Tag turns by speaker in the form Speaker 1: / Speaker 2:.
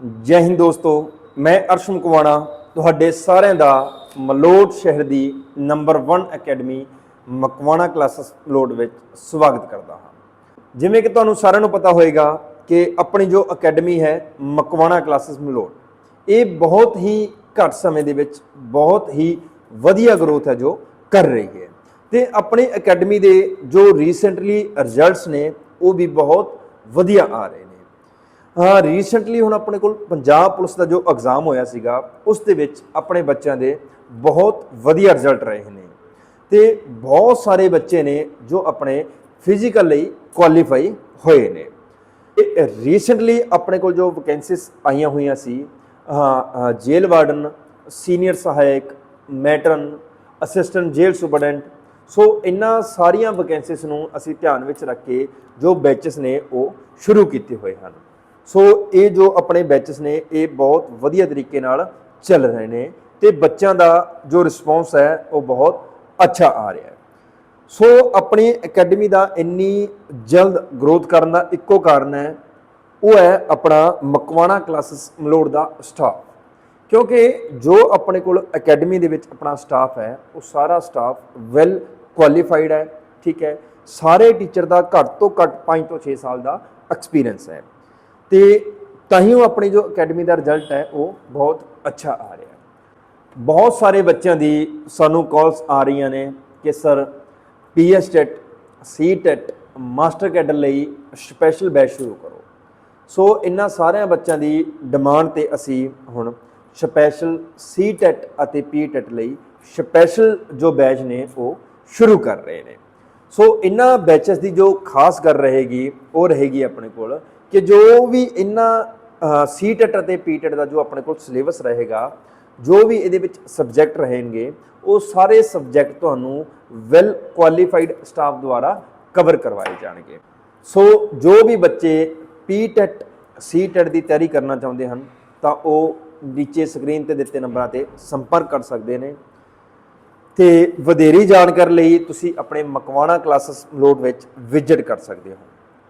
Speaker 1: ਜੈ ਹਿੰਦ ਦੋਸਤੋ, ਮੈਂ ਅਰਸ਼ ਮੁਕਵਾਣਾ ਤੁਹਾਡੇ ਸਾਰਿਆਂ ਦਾ ਮਲੋਟ ਸ਼ਹਿਰ ਦੀ number 1 academy Makwana classes Malot ਵਿੱਚ ਸਵਾਗਤ ਕਰਦਾ ਹਾਂ। ਜਿਵੇਂ ਕਿ ਤੁਹਾਨੂੰ ਸਾਰਿਆਂ ਨੂੰ ਪਤਾ ਹੋਵੇਗਾ ਕਿ ਆਪਣੀ ਜੋ ਅਕੈਡਮੀ ਹੈ, ਮਕਵਾਣਾ ਕਲਾਸਿਸ ਮਲੋਟ, ਇਹ ਬਹੁਤ ਹੀ ਘੱਟ ਸਮੇਂ ਦੇ ਵਿੱਚ ਬਹੁਤ ਹੀ ਵਧੀਆ ਗਰੋਥ ਹੈ ਜੋ ਕਰ ਰਹੀ ਹੈ। ਤੇ ਆਪਣੀ ਅਕੈਡਮੀ ਦੇ ਜੋ ਰੀਸੈਂਟਲੀ ਰਿਜ਼ਲਟਸ ਨੇ, ਉਹ ਵੀ ਬਹੁਤ ਵਧੀਆ ਆ ਰਹੇ ਨੇ। ਰੀਸੈਂਟਲੀ ਹੁਣ ਆਪਣੇ ਕੋਲ ਪੰਜਾਬ ਪੁਲਿਸ ਦਾ ਜੋ ਐਗਜ਼ਾਮ ਹੋਇਆ ਸੀਗਾ, ਉਸ ਦੇ ਵਿੱਚ ਆਪਣੇ ਬੱਚਿਆਂ ਦੇ ਬਹੁਤ ਵਧੀਆ ਰਿਜ਼ਲਟ ਰਹੇ ਨੇ। ਤੇ ਬਹੁਤ ਸਾਰੇ ਬੱਚੇ ਨੇ ਜੋ ਆਪਣੇ ਫਿਜ਼ੀਕਲ ਲਈ ਕੁਆਲੀਫਾਈ ਹੋਏ ਨੇ। ਇਹ ਰੀਸੈਂਟਲੀ ਆਪਣੇ ਕੋਲ ਜੋ ਵੈਕੈਂਸੀਜ਼ ਆਈਆਂ ਹੋਈਆਂ ਸੀ, ਹਾਂ ਜੇਲ੍ਹ ਵਾਰਡਨ ਸੀਨੀਅਰ ਸਹਾਇਕ matron assistant jail superintendent so ਇਹਨਾਂ ਸਾਰੀਆਂ ਵੈਕੈਂਸੀਜ਼ ਨੂੰ ਅਸੀਂ ਧਿਆਨ ਵਿੱਚ ਰੱਖ ਕੇ ਜੋ ਬੈਚਸ ਨੇ ਉਹ ਸ਼ੁਰੂ ਕੀਤੇ ਹੋਏ ਹਨ। ਸੋ ਇਹ ਜੋ ਆਪਣੇ ਬੈਚਸ ਨੇ, ਇਹ ਬਹੁਤ ਵਧੀਆ ਤਰੀਕੇ ਨਾਲ ਚੱਲ ਰਹੇ ਨੇ ਤੇ ਬੱਚਿਆਂ ਦਾ ਜੋ ਰਿਸਪੌਂਸ ਹੈ, ਉਹ ਬਹੁਤ ਅੱਛਾ ਆ ਰਿਹਾ ਹੈ। ਸੋ ਆਪਣੀ ਅਕੈਡਮੀ ਦਾ ਇੰਨੀ ਜਲਦ ਗਰੋਥ ਕਰਨ ਦਾ ਇੱਕੋ ਕਾਰਨ ਹੈ, ਉਹ ਹੈ ਆਪਣਾ ਮਕਵਾਣਾ ਕਲਾਸਿਸ ਮਲੋੜ ਦਾ ਸਟਾਫ ਕਿਉਂਕਿ ਜੋ ਆਪਣੇ ਕੋਲ ਅਕੈਡਮੀ ਦੇ ਵਿੱਚ ਆਪਣਾ ਸਟਾਫ ਹੈ, ਉਹ ਸਾਰਾ ਸਟਾਫ ਵੈਲ ਕੁਆਲੀਫਾਈਡ ਹੈ, ਠੀਕ ਹੈ। ਸਾਰੇ ਟੀਚਰ ਦਾ ਘੱਟ ਤੋਂ ਘੱਟ 5 ਤੋਂ 6 ਸਾਲ ਦਾ ਐਕਸਪੀਰੀਅੰਸ ਹੈ। ਤੇ ਤਾਂ ਹੀ ਉਹ ਆਪਣੀ ਜੋ ਅਕੈਡਮੀ ਦਾ ਰਿਜ਼ਲਟ ਹੈ, ਉਹ ਬਹੁਤ ਅੱਛਾ ਆ ਰਿਹਾ ਬਹੁਤ ਸਾਰੇ ਬੱਚਿਆਂ ਦੀ ਸਾਨੂੰ ਕਾਲਸ ਆ ਰਹੀਆਂ ਨੇ ਕਿ sir PS TET, C TET, master cadre ਲਈ ਸਪੈਸ਼ਲ ਬੈਚ ਸ਼ੁਰੂ ਕਰੋ। ਸੋ ਇਹਨਾਂ ਸਾਰਿਆਂ ਬੱਚਿਆਂ ਦੀ ਡਿਮਾਂਡ ਤੇ ਅਸੀਂ ਹੁਣ ਸਪੈਸ਼ਲ ਸੀ ਟੈਟ ਅਤੇ ਪੀ ਟੈਟ ਲਈ ਸਪੈਸ਼ਲ ਜੋ ਬੈਚ ਨੇ, ਉਹ ਸ਼ੁਰੂ ਕਰ ਰਹੇ ਨੇ। ਸੋ ਇਹਨਾਂ ਬੈਚਸ ਦੀ ਜੋ ਖਾਸ ਗੱਲ ਰਹੇਗੀ, ਉਹ ਰਹੇਗੀ ਆਪਣੇ ਕੋਲ ਕਿ ਜੋ ਵੀ ਇਹਨਾਂ ਸੀ ਟੈਟ ਅਤੇ ਪੀ ਟੈਟ ਦਾ ਜੋ ਆਪਣੇ ਕੋਲ ਸਿਲੇਬਸ ਰਹੇਗਾ, ਜੋ ਵੀ ਇਹਦੇ ਵਿੱਚ ਸਬਜੈਕਟ ਰਹਿਣਗੇ, ਉਹ ਸਾਰੇ ਸਬਜੈਕਟ ਤੁਹਾਨੂੰ ਵੈਲ ਕੁਆਲੀਫਾਈਡ ਸਟਾਫ ਦੁਆਰਾ ਕਵਰ ਕਰਵਾਏ ਜਾਣਗੇ। ਸੋ ਜੋ ਵੀ ਬੱਚੇ ਪੀਟੈਟ ਸੀਟੈਟ ਦੀ ਤਿਆਰੀ ਕਰਨਾ ਚਾਹੁੰਦੇ ਹਨ, ਤਾਂ ਉਹ ਨੀਚੇ ਸਕਰੀਨ ਤੇ ਦਿੱਤੇ ਨੰਬਰਾਂ ਤੇ ਸੰਪਰਕ ਕਰ ਸਕਦੇ ਨੇ। ਤੇ ਵਧੇਰੀ ਜਾਣਕਾਰੀ ਲਈ ਤੁਸੀਂ ਆਪਣੇ ਮਕਵਾਣਾ ਕਲਾਸਿਸ ਲੋਡ ਵਿੱਚ ਵਿਜ਼ਿਟ ਕਰ ਸਕਦੇ ਹੋ।